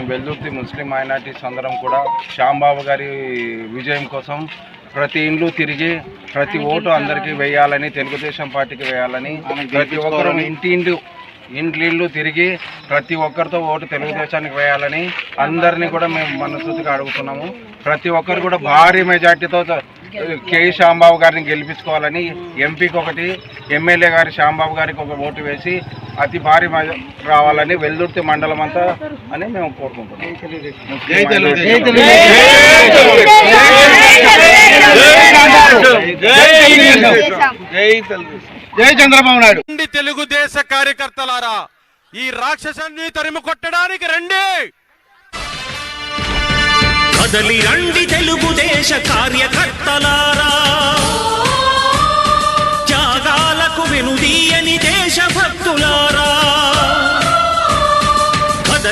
మేము వెల్దుర్తి ముస్లిం మైనార్టీస్ అందరం కూడా శ్యాంబాబు గారి విజయం కోసం ప్రతి ఇండ్లు తిరిగి ప్రతి ఓటు అందరికీ వేయాలని తెలుగుదేశం పార్టీకి వేయాలని ప్రతి ఒక్కరు ఇంటి ఇండు ఇండ్లు తిరిగి ప్రతి ఒక్కరితో ఓటు తెలుగుదేశానికి వేయాలని అందరినీ కూడా మేము మనస్ఫూర్తిగా అడుగుతున్నాము. ప్రతి ఒక్కరు కూడా భారీ మెజార్టీతో కే శ్యాంబాబు గారిని గెలిపించుకోవాలని ఎంపీకి ఒకటి ఎమ్మెల్యే గారి శ్యాంబాబు గారికి ఒక ఓటు వేసి అతి భారీ రావాలని వెల్దుర్తి మండలం అంతా అని మేము కోరుకుంటున్నాం. జై చంద్రబాబు నాయుడు. తెలుగుదేశ కార్యకర్తలారా ఈ రాక్షసాన్ని తరిమి కొట్టడానికి రండి. కదలి రండి తెలుగుదేశ